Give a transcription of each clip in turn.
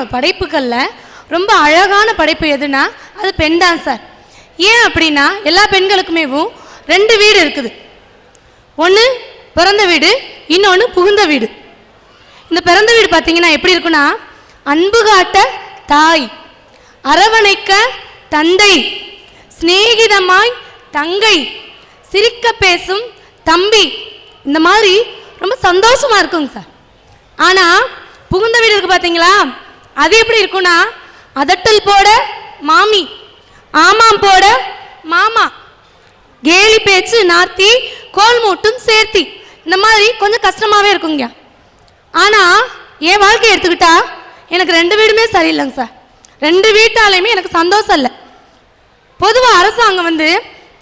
இறைவனோட படைப்புகளில் ரொம்ப அழகான படைப்பு எதுனா அது பெண் தான் சார் ஏன் அப்படின்னா எல்லா பெண்களுக்குமேவும் ரெண்டு வீடு இருக்குது. ஒன்று பிறந்த வீடு இன்னொன்று புகுந்த வீடு. இந்த பிறந்த வீடு பார்த்தீங்கன்னா எப்படி இருக்குன்னா அன்பு காட்ட தாய் அரவணைக்க தந்தை சிநேகிதமாய் தங்கை சிரிக்க பேசும் தம்பி. இந்த மாதிரி ரொம்ப சந்தோஷமா இருக்குங்க சார். ஆனால் புகுந்த வீடு இருக்கு பார்த்தீங்களா அது எப்படி இருக்கும்னா அதட்டல் போட மாமி ஆமாம் போட மாமா. கேலி பேச்சு நாத்தி கோல் மூட்டும் சேர்த்தி. இந்த மாதிரி கொஞ்சம் கஷ்டமாகவே இருக்குங்க ஆனால் என் வாழ்க்கையை எடுத்துக்கிட்டா எனக்கு ரெண்டு வீடுமே சரியில்லைங்க சார். ரெண்டு வீட்டாலையுமே எனக்கு சந்தோஷம் இல்லை. பொதுவாக அரசாங்கம் வந்து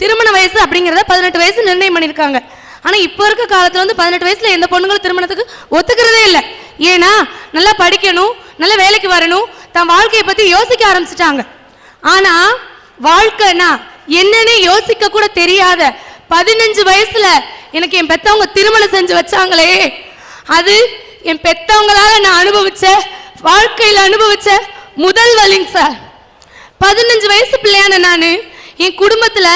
திருமண வயசு அப்படிங்கிறத பதினெட்டு வயசு நிர்ணயம் பண்ணியிருக்காங்க. ஆனால் இப்போ இருக்க காலத்தில் வந்து பதினெட்டு வயசில் எந்த பொண்ணுங்களும் திருமணத்துக்கு ஒத்துக்கிறதே இல்லை. ஏன்னா நல்லா படிக்கணும் நல்ல வேலைக்கு வரணும். தன் வாழ்க்கையை பற்றி யோசிக்க ஆரம்பிச்சிட்டாங்க. ஆனால் வாழ்க்கைனா என்னன்னு யோசிக்க கூட தெரியாத பதினஞ்சு வயசுல எனக்கு என் பெத்தவங்க திருமணம் செஞ்சு வச்சாங்களே. அது என் பெத்தவங்களால நான் அனுபவிச்ச வாழ்க்கையில் அனுபவிச்ச முதல் வலிங்க சார். பதினஞ்சு வயசு பிள்ளையான நான் என் குடும்பத்துல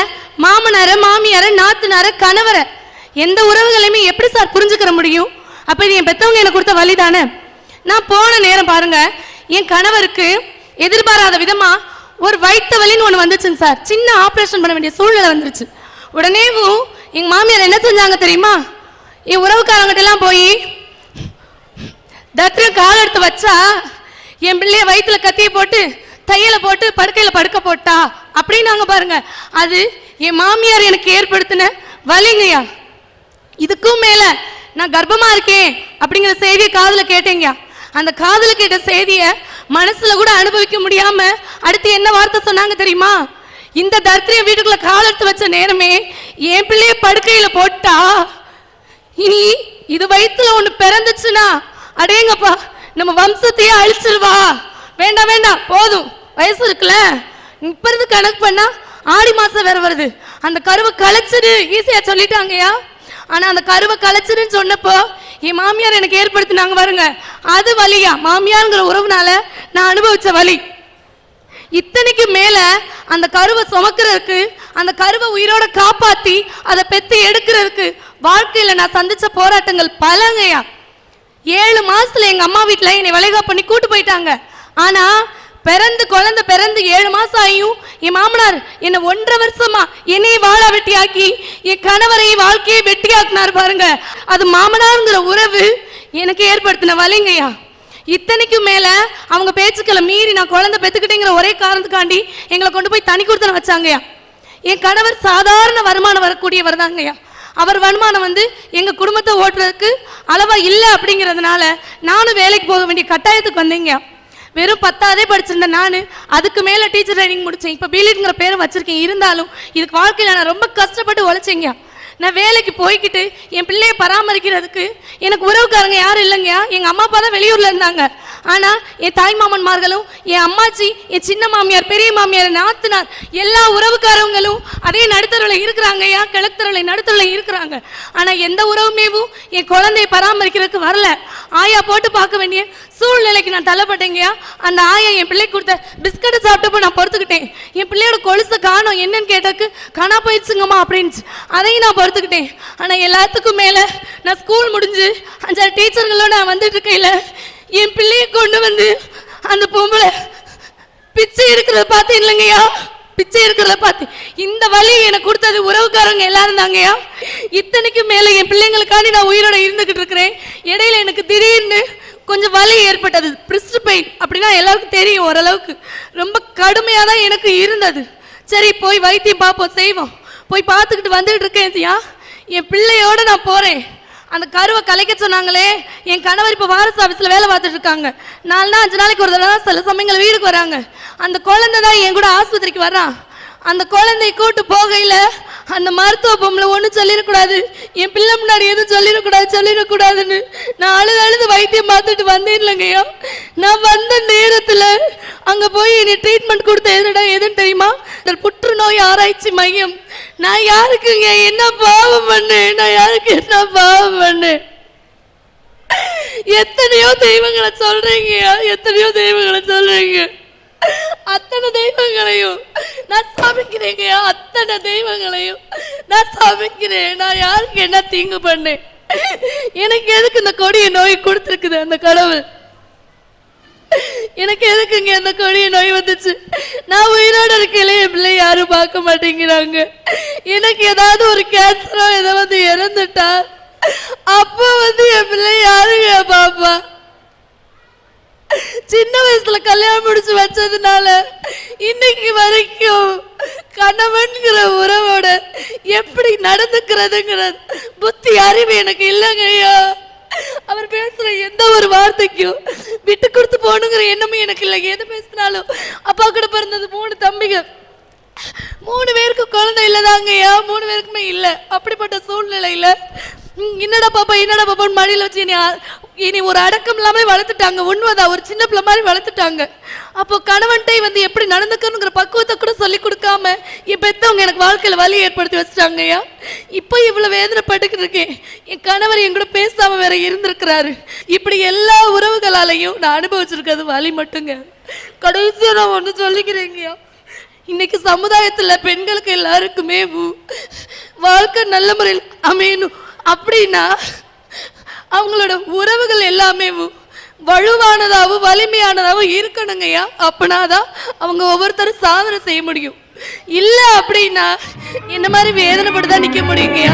மாமனார மாமியார நாத்தனார கணவரை எந்த உறவுகளையுமே எப்படி சார் புரிஞ்சுக்கிற முடியும்? அப்ப இது என் பெத்தவங்க எனக்கு கொடுத்த வழி தானே நான் போன நேரம் பாருங்க என் கணவருக்கு எதிர்பாராத விதமா ஒரு வயிற்று வலின்னு ஒன்று வந்துச்சுங்க சார். சின்ன ஆப்ரேஷன் பண்ண வேண்டிய சூழ்நிலை வந்துருச்சு. உடனேவும் எங்க மாமியார் என்ன செஞ்சாங்க தெரியுமா? என் உறவுக்காரங்கிட்ட எல்லாம் போய் தத்திரம் கால் எடுத்து வச்சா என் பிள்ளைய வயிற்றுல கத்திய போட்டு தையல போட்டு படுக்கையில படுக்க போட்டா அப்படின்னாங்க பாருங்க. அது என் மாமியார் எனக்கு ஏற்படுத்தின வலிங்கய்யா. இதுக்கும் மேல நான் கர்ப்பமா இருக்கேன் அப்படிங்கிற செய்தியை காதில் கேட்டேங்கய்யா. அந்த காதல கேட்ட செய்திய மனசுல கூட அனுபவிக்க முடியாம அடுத்து என்ன வார்த்தை சொன்னாங்க தெரியுமா? இந்த தரித்திரிய வீட்டுக்குள்ள கால் எடுத்து வச்ச நேரமே என் பிள்ளைய படுக்கையில போட்டா இனி இது வயிற்றுல ஒண்ணு பிறந்துச்சுன்னா அடேங்கப்பா நம்ம வம்சத்தையே அழிச்சிருவா. வேண்டாம் வேண்டாம் போதும். வயசு இருக்குல்ல? இப்ப இருந்து கணக்கு பண்ணா ஆடி மாசம் வேற வருது. அந்த கருவை கலைச்சிடு ஈஸியா சொல்லிட்டாங்கயா ஆனா அந்த கருவை கலைச்சிருன்னு சொன்னப்போ என் மாமியார் எனக்கு ஏற்படுத்தினாங்க பாருங்க. அது வழியா மாமியாருங்கிற உறவுனால நான் அனுபவிச்ச வழி. இத்தனைக்கு மேல அந்த கருவை சுமக்கிறதுக்கு அந்த கருவை உயிரோட காப்பாத்தி அதை பெத்து எடுக்கிறதுக்கு வாழ்க்கையில நான் சந்திச்ச போராட்டங்கள் பலங்கையா ஏழு மாசத்துல எங்க அம்மா வீட்டுல என்னை வளைகா பண்ணி கூட்டு போயிட்டாங்க. ஆனா பிறந்து குழந்தை பிறந்து ஏழு மாசம் ஆகியும் என் மாமனார் என்னை ஒன்றரை வருஷமா என்னைய வாழ வெட்டியாக்கி என் கணவரை வாழ்க்கையை வெட்டியாக்குனார் பாருங்க. அது மாமனாருங்கிற உறவு எனக்கு ஏற்படுத்தின வலிங்கய்யா. இத்தனைக்கும் மேல அவங்க பேச்சுக்களை மீறி நான் குழந்தை பெத்துக்கிட்டேங்கிற ஒரே காரணத்துக்காண்டி எங்களை கொண்டு போய் தனி கொடுத்தன வச்சாங்கய்யா. என் கணவர் சாதாரண வருமானம் வரக்கூடியவர் தாங்கய்யா. அவர் வருமானம் வந்து எங்கள் குடும்பத்தை ஓட்டுறதுக்கு அளவாக இல்லை அப்படிங்கிறதுனால நானும் வேலைக்கு போக வேண்டிய கட்டாயத்துக்கு வந்தேங்க வெறும் பத்தாவதே படிச்சிருந்தேன் நான். அதுக்கு மேலே டீச்சர் ட்ரைனிங் முடித்தேன் இப்போ பிலிட்ங்கிற பேரை வச்சுருக்கேன். இருந்தாலும் இதுக்கு வாழ்க்கையில் நான் ரொம்ப கஷ்டப்பட்டு உழைச்சேங்க நான் வேலைக்கு போய்க்கிட்டு என் பிள்ளையை பராமரிக்கிறதுக்கு எனக்கு உறவுக்காரங்க யாரும் இல்லைங்கய்யா. எங்கள் அம்மா அப்பா தான் வெளியூரில் இருந்தாங்க. ஆனால் என் தாய் மாமன்மார்களும் என் அம்மாச்சி என் சின்ன மாமியார் பெரிய மாமியார் நாத்தினார் எல்லா உறவுக்காரவங்களும் அதே நடுத்தருவில் இருக்கிறாங்கய்யா. கிழத்தருவில் நடுத்தருவில் இருக்கிறாங்க. ஆனால் எந்த உறவுமேவும் என் குழந்தையை பராமரிக்கிறதுக்கு வரல. ஆயா போட்டு பார்க்க வேண்டிய சூழ்நிலைக்கு நான் தள்ளப்பட்டேங்கய்யா. அந்த ஆயா என் பிள்ளைக்கு கொடுத்த பிஸ்கட்டை சாப்பிட்டப்போ நான் பொறுத்துக்கிட்டேன். என் பிள்ளையோட கொலுசை காணும். என்னன்னு கேட்டதுக்கு காணா போயிடுச்சுங்கம்மா அப்படின்ச்சு அதையும் நான் பார்த்துக்கிட்டேன். ஆனால் எல்லாத்துக்கும் மேலே நான் ஸ்கூல் முடிஞ்சு அஞ்சாறு டீச்சர்களோட நான் வந்துட்டு இருக்கையில என் பிள்ளையை கொண்டு வந்து அந்த பொம்பளை பிச்சை இருக்கிறத பார்த்து இல்லைங்கய்யா? பிச்சை இருக்கிறத பார்த்து. இந்த வழி எனக்கு கொடுத்தது உறவுக்காரங்க எல்லாரும் தாங்கய்யா. இத்தனைக்கும் மேலே என் பிள்ளைங்களுக்காண்டி நான் உயிரோட இருந்துக்கிட்டு இருக்கிறேன். இடையில எனக்கு திடீர்னு கொஞ்சம் வலி ஏற்பட்டது. பிரிஸ்ட் பெயின் அப்படின்னா எல்லாருக்கும் தெரியும் ஓரளவுக்கு. ரொம்ப கடுமையாக தான் எனக்கு இருந்தது. சரி போய் வைத்தியம் பார்ப்போம் செய்வோம். போய் பார்த்துக்கிட்டு வந்துட்டு இருக்கேன் ஐயா என் பிள்ளையோட நான் போகிறேன் அந்த கருவை கலைக்க சொன்னாங்களே என் கணவர் இப்போ வாரஸ் ஆஃபீஸில் வேலை பார்த்துட்டு இருக்காங்க. நாலு நாள் அஞ்சு நாளைக்கு ஒரு தடவை தான் சில சமயங்கள் வீடுக்கு வராங்க. அந்த குழந்தை தான் என் கூட ஆஸ்பத்திரிக்கு வர்றான். அந்த குழந்தைய கூட்டு போகையில் அந்த மருத்துவ பொம்பளை ஒன்றும் சொல்லிடக்கூடாது. என் பிள்ளை முன்னாடி எதுவும் சொல்லிடக்கூடாது சொல்லிடக்கூடாதுன்னு நான் அழுது அழுது வைத்தியம் பார்த்துட்டு வந்தேன் இல்லைங்கய்யா. நான் வந்த நேரத்தில் அங்கே போய் என்னை ட்ரீட்மெண்ட் கொடுத்த எதுடா எதுன்னு தெரியுமா? இந்த புற்றுநோய் ஆராய்ச்சி மையம். நான் யாருக்குங்க என்ன பாவம் பண்ணு? நான் யாருக்கு என்ன பாவம் பண்ணு? எத்தனையோ தெய்வங்களை சொல்றீங்க எத்தனையோ தெய்வங்களை சொல்றீங்க. அத்தனை தெய்வங்களையும். நான் சமைக்கிறேங்க அத்தனை தெய்வங்களையும் நான் சமைக்கிறேன். நான் யாருக்கு என்ன தீங்கு பண்ணேன்? எனக்கு எதுக்கு இந்த கொடிய நோய் கொடுத்துருக்குது அந்த கடவுள்? எனக்கு எதுக்குங்க அந்த கொடிய நோய் வந்துச்சு? நான் உயிரோட இருக்கல என் பிள்ளை யாரும் பார்க்க மாட்டேங்கிறாங்க. எனக்கு ஏதாவது ஒரு கேன்சரோ ஏதோ வந்து இறந்துட்டா அப்போ வந்து என் பிள்ளை யாருங்க பாப்பா சின்ன வயசுல கல்யாணம் முடிச்சு வச்சதுனால இன்னைக்கு வரைக்கும் கணவன்கிற உறவோட எப்படி நடந்துக்கிறதுங்கிறது புத்தி அறிவு எனக்கு இல்லைங்க ஐயா. அவர் பேசுற எந்த ஒரு வார்த்தைக்கும் விட்டு கொடுத்து போகணுங்கிற எண்ணமும் எனக்கு இல்லை. எது பேசினாலும் அப்பா கூட பிறந்தது மூணு தம்பிங்க மூணு பேருக்கு குழந்தை இல்லதாங்கய்யா மூணு பேருக்குமே இல்லை. அப்படிப்பட்ட சூழ்நிலையில என்னடா பாப்பா என்னடா பாப்பான்னு மடியில வச்சு இனி இனி ஒரு அடக்கம் இல்லாமல் வளர்த்துட்டாங்க. உண்மைதான் ஒரு சின்ன பிள்ளை மாதிரி வளர்த்துட்டாங்க. அப்போ கணவன்ட்டை வந்து எப்படி நடந்துக்கணுங்கிற பக்குவத்தை கூட சொல்லி கொடுக்காம என் பெத்தவங்க எனக்கு வாழ்க்கையில வலி ஏற்படுத்தி வச்சுட்டாங்கய்யா இப்போ இவ்வளவு வேதனைப்பட்டுக்கிட்டு இருக்கேன். என் கணவர் என் கூட பேசாம வேற இருந்திருக்கிறாரு. இப்படி எல்லா உறவுகளாலையும் நான் அனுபவிச்சிருக்கிறது வலி மட்டுங்க. கடைசியா நான் ஒன்று சொல்லிக்கிறேங்கய்யா இன்னைக்கு சமுதாயத்துல பெண்களுக்கு எல்லாருக்குமே வாழ்க்கை நல்ல முறையில் அமையணும். அப்படின்னா அவங்களோட உறவுகள் எல்லாமே வலுவானதாகவும் வலிமையானதாகவும் இருக்கணுங்கய்யா. அப்பனாதான் அவங்க ஒவ்வொருத்தரும் சாதனை செய்ய முடியும். இல்லை அப்படின்னா என்ன மாதிரி வேதனைப்பட்டு தான் நிற்க முடியுங்கய்யா.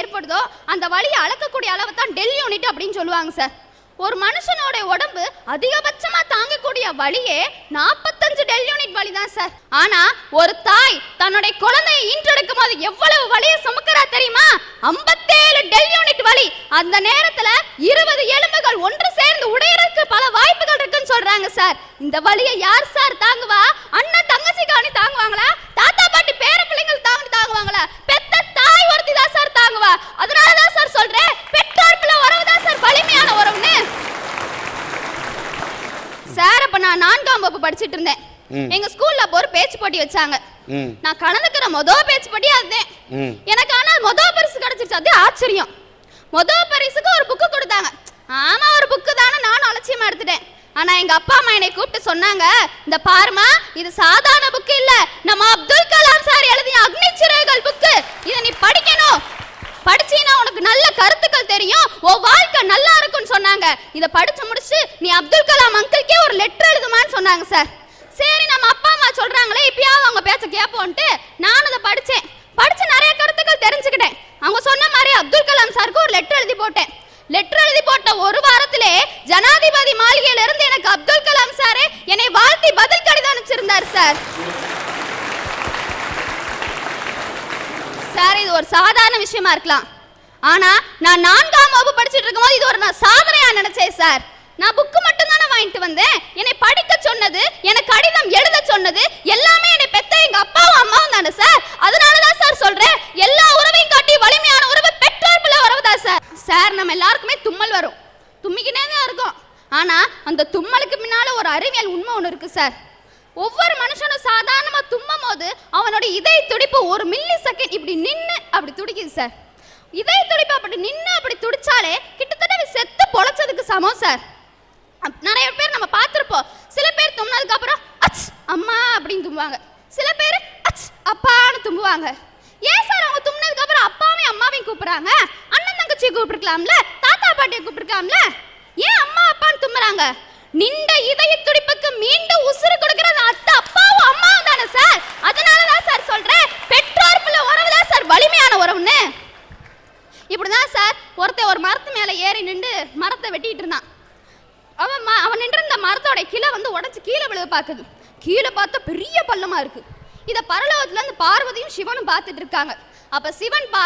ஏற்படுதோ அந்த வலியை அளக்கக்கூடிய அளவு தான் டெல் யூனிட் அப்படின்னு சொல்லுவாங்க சார். ஒரு மனுஷனோட உடம்பு அதிகபட்சமா தாங்கக்கூடிய வலியே நாற்பத்தஞ்சு டெல் யூனிட் வலி தான் சார். ஆனா ஒரு தாய் தன்னுடைய குழந்தையை ஈன்றெடுக்கும் போது எவ்வளவு வலியை சுமக்கிறா தெரியுமா? ஐம்பத்தேழு டெல் யூனிட் வலி. அந்த நேரத்துல இருபது எலும்புகள் ஒன்று சேர்ந்து உடையறதுக்கு பல வாய்ப்புகள் இருக்குன்னு சொல்றாங்க சார். இந்த வலியை யார் சார் தாங்குவா? அண்ணன் தங்கச்சி காணி தாங்குவாங்களா தாத்தா பாட்டி பேர பிள்ளைங்கள் தாங்கி தாங்குவாங்களா பெத்த தாய் ஒருத்தி தான் சார் தாங்குவா அதனால தான் சார் சொல்றேன் பெற்றோர் பிள்ளை உறவு தான் சார் வலிமையான உறவுன்னு சார் அப்ப நான் நான்காம் வகுப்பு படிச்சிட்டு இருந்தேன். எங்க ஸ்கூல்ல அப்போ ஒரு பேச்சு போட்டி வச்சாங்க. நான் கலந்துக்கிற மொதல் பேச்சு போட்டி அதுதான். எனக்கு ஆனா மொதல் பரிசு கிடைச்சிருச்சு. அது ஆச்சரியம். மொதல் பரிசுக்கு ஒரு புக்கு கொடுத்தாங்க. ஆமா ஒரு புக்கு தானே நானும் அலட்சியமா எடுத்துட்டேன். ஆனா எங்க அப்பா அம்மா என்னை கூப்பிட்டு சொன்னாங்க இந்த பாருமா இது சாதாரண புக்கு இல்ல. நம்ம அப்துல் கலாம் சார் எழுதிய அக்னி சிறகுகள் புக்கு இதை நீ படிக்கணும். படிச்சீனா உனக்கு நல்ல கருத்துக்கள் தெரியும். உன் வாழ்க்கை நல்லா இருக்கும்னு சொன்னாங்க. இதை படிச்சு முடிச்சு நீ அப்துல் கலாம் அங்கிள்கே ஒரு லெட்டர் எழுதுமான்னு சொன்னாங்க சார் சரி நம்ம அப்பா அம்மா சொல்றாங்களே இப்பயாவது அவங்க பேச்ச கேட்போன்ட்டு நானும் அதை படிச்சேன். படிச்சு நிறைய கருத்துக்கள் தெரிஞ்சுக்கிட்டேன். அவங்க சொன்ன மாதிரி அப்துல் கலாம் சாருக்கு ஒரு லெட்டர் எழுதி போட்டேன். லெட்டர் எழுதி போட்ட ஒரு வாரத்திலே ஜனாதிபதி மாளிகையில இருந்து எனக்கு அப்துல் கலாம் சார் என்னை வாழ்த்தி பதில் கடிதம் அனுப்பிச்சிருந்தார் சார் ஒரு சாதாரண விஷயமா இருக்கலாம். ஆனா நான் நான்காம் வகுப்பு படிச்சிட்டு இருக்கும்போது இது ஒரு நான் சாதனையா நினைச்சேன் சார். நான் புக்கு மட்டும் தானே வாங்கிட்டு வந்தேன். என்னை படிக்க சொன்னது எனக்கு கடிதம் எழுத சொன்னது எல்லாமே என்னை பெத்த எங்க அப்பாவும் அம்மாவும் தானே சார். அதனால தான் சார் சொல்றேன் எல்லா உறவையும் காட்டி வலிமையான உறவு பெற்றோர் பிள்ளை உறவு தான் சார். சார் நம்ம எல்லாருக்குமே தும்மல் வரும். தும்மிக்கிட்டே தான் இருக்கும். ஆனா அந்த தும்மலுக்கு பின்னால ஒரு அறிவியல் உண்மை ஒன்று இருக்கு சார். ஒவ்வொரு மனுஷனும் சாதாரணமா தும்மும் போது அவனோட இதய துடிப்பு ஒரு மில்லி செகண்ட் இப்படி நின்று அப்படி துடிக்குது சார் இதய துடிப்பு அப்படி நின்று அப்படி துடிச்சாலே கிட்டத்தட்ட செத்து பொழைச்சதுக்கு சமம் சார் நிறைய பேர் நம்ம பார்த்துருப்போம். சில பேர் தும்னதுக்கு அப்புறம் அச் அம்மா அப்படின்னு தும்புவாங்க சில பேர் அச் அப்பான்னு தும்புவாங்க ஏன் சார் அவங்க தும்னதுக்கு அப்புறம் அப்பாவையும் அம்மாவையும் கூப்பிடுறாங்க? அண்ணன் தங்கச்சியை கூப்பிட்டுருக்கலாம்ல? தாத்தா பாட்டியை கூப்பிட்டுருக்கலாம்ல? ஏன் அம்மா அப்பான்னு தும்புறாங்க நின்ற இதய துடிப்புக்கு மீண்டும் உசுறு கொடுக்கறது அந்த அத்தை அப்பாவும் அம்மாவும் தானே சார்? அதனால தான் சார் சொல்றேன் பெற்றோர் பிள்ளை உறவு தான் சார் வலிமையான உறவுன்னு. இப்படிதான் சார் ஒருத்தன் ஒரு மரத்து மேலே ஏறி நின்று மரத்தை வெட்டிட்டு இருந்தான். அவன் ம- அவன் நின்று இந்த மரத்தோட கிளை வந்து உடச்சி கீழே விழுவ பார்க்குது. கீழே பார்த்தா பெரிய பள்ளமா இருக்கு. இதை பரலோகத்தில் அந்த பார்வதியும் சிவனும் பார்த்துட்டு இருக்காங்க. அப்ப சிவன் பா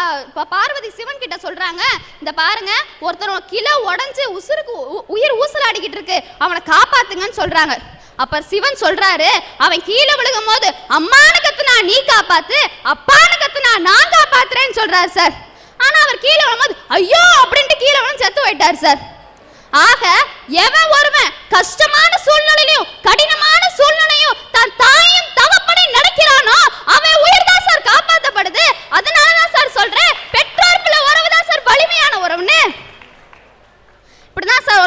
பார்வதி சிவன் கிட்ட சொல்றாங்க இந்த பாருங்க ஒருத்தனோட கிலோ உடஞ்சு உசுருக்கு உ- உயிர் ஊசலாடிக்கிட்டு இருக்கு அவனை காப்பாத்துங்கன்னு சொல்றாங்க. அப்ப சிவன் சொல்றாரு அவன் கீழே விழுகும் போது அம்மானு கத்துனா நீ காப்பாத்து அப்பானு கத்துனா நான் காப்பாத்துறேன்னு சொல்றாரு சார். ஆனா அவர் கீழே விழும்போது ஐயோ அப்படின்ட்டு கீழே விழுந்து செத்து போயிட்டார் சார். ஆக எவன் ஒருவன் கஷ்டமான சூழ்நிலையிலும் கடின சூழ்நிலையும் தன் தாயும் தகப்பனையும் நடக்கிறானோ அவன் உயிர் தான் சார் காப்பாத்தப்படுது அதனால தான் சார் சொல்றேன் பெற்றோர் பிள்ளை உறவு தான் சார் வலிமையான உறவுன்னு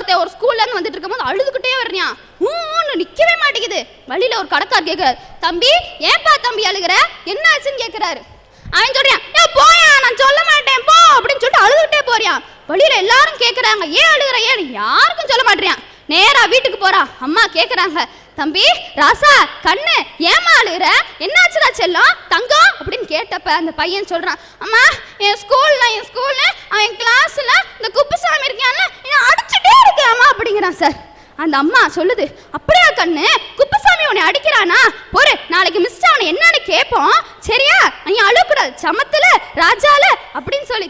இப்படிதான் ஒரு ஸ்கூல்ல இருந்து வந்துட்டு இருக்கும்போது அழுதுகிட்டே வரணியா ஊன்னு நிக்கவே மாட்டேங்குது. வழியில ஒரு கடைக்கார் கேக்குறாரு தம்பி ஏன்பா தம்பி அழுகுற? என்ன ஆச்சுன்னு கேக்குறாரு அவன் சொல்றான் ஏ போயா நான் சொல்ல மாட்டேன் போ அப்படின்னு சொல்லிட்டு அழுதுகிட்டே போறியான் வழியில எல்லாரும் கேக்குறாங்க ஏன் அழுகுற? ஏன்? யாருக்கும் சொல்ல மாட்டேறியான் நேரா வீட்டுக்கு போறா. அம்மா கேக்குறாங்க தம்பி ராசா கண்ணு ஏமா அழுகிற? என்னாச்சுடா செல்லம்? தங்கம் அப்படின்னு கேட்டப்ப அந்த பையன் சொல்றான் அம்மா என் ஸ்கூல்ல என் ஸ்கூல்ல அவன் கிளாஸ்ல இந்த குப்புசாமி இருக்கான்ல என்ன அடிச்சுட்டே இருக்கு அப்படிங்கிறான் சார். அந்த அம்மா சொல்லுது அப்படியா கண்ணு குப்புசாமி உன்னை அடிக்கிறானா? பொறு நாளைக்கு மிஸ் அவனை என்னன்னு கேட்போம். சரியா? நீ அழுக்கூடாது சமத்துல ராஜால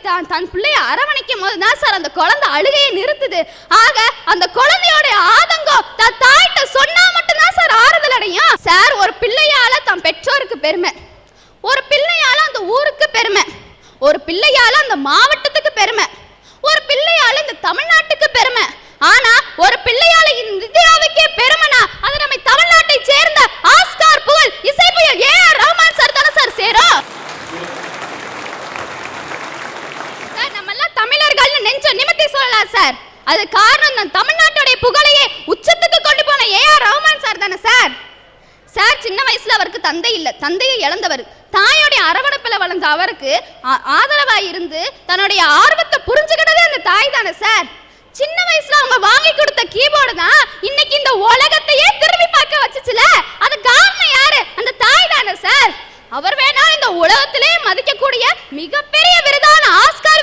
தான் தன் பிள்ளைய அரவணைக்கும் போது தான் சார் அந்த குழந்தை அழுகையை நிறுத்துது. ஆக அந்த குழந்தையோட ஆதங்கம் தன் தாய்கிட்ட சொன்னா மட்டும்தான் சார் ஆறுதல் அடையும். சார் ஒரு பிள்ளையால தன் பெற்றோருக்கு பெருமை. ஒரு பிள்ளையால அந்த ஊருக்கு பெருமை. ஒரு பிள்ளையால அந்த மாவட்டத்துக்கு பெருமை. ஒரு பிள்ளையால இந்த தமிழ்நாட்டுக்கு பெருமை. ஆனா ஒரு பிள்ளையால இந்த இந்தியாவுக்கே பெருமைனா அது நம்ம தமிழ்நாட்டை சேர்ந்த ஆஸ்கார் புகழ் இசை புயல் ஏ ஆர் ரஹ்மான் சார் தானே சார் சேரும். சொல்றார் சார். அது காரணம் தான் தமிழ்நாட்டுடைய புகழையே உச்சத்துக்கு கொண்டு போன ஏ ரஹ்மான் சார் தானே சார்? சார் சின்ன வயசுல அவருக்கு தந்தை இல்லை தந்தையை இழந்தவர். தாயோடைய அரவணைப்பில் வளர்ந்த அவருக்கு ஆதரவாக இருந்து தன்னுடைய ஆர்வத்தை புரிஞ்சுக்கிட்டதே அந்த தாய் தானே சார்? சின்ன வயசுல அவங்க வாங்கி கொடுத்த கீபோர்டு தான் இன்னைக்கு இந்த உலகத்தையே திரும்பி பார்க்க வச்சுச்சுல? அது காரணம் யாரு? அந்த தாய் தானே சார். அவர் வேணா இந்த உலகத்திலே மதிக்கக்கூடிய மிகப்பெரிய விருதான ஆஸ்கார்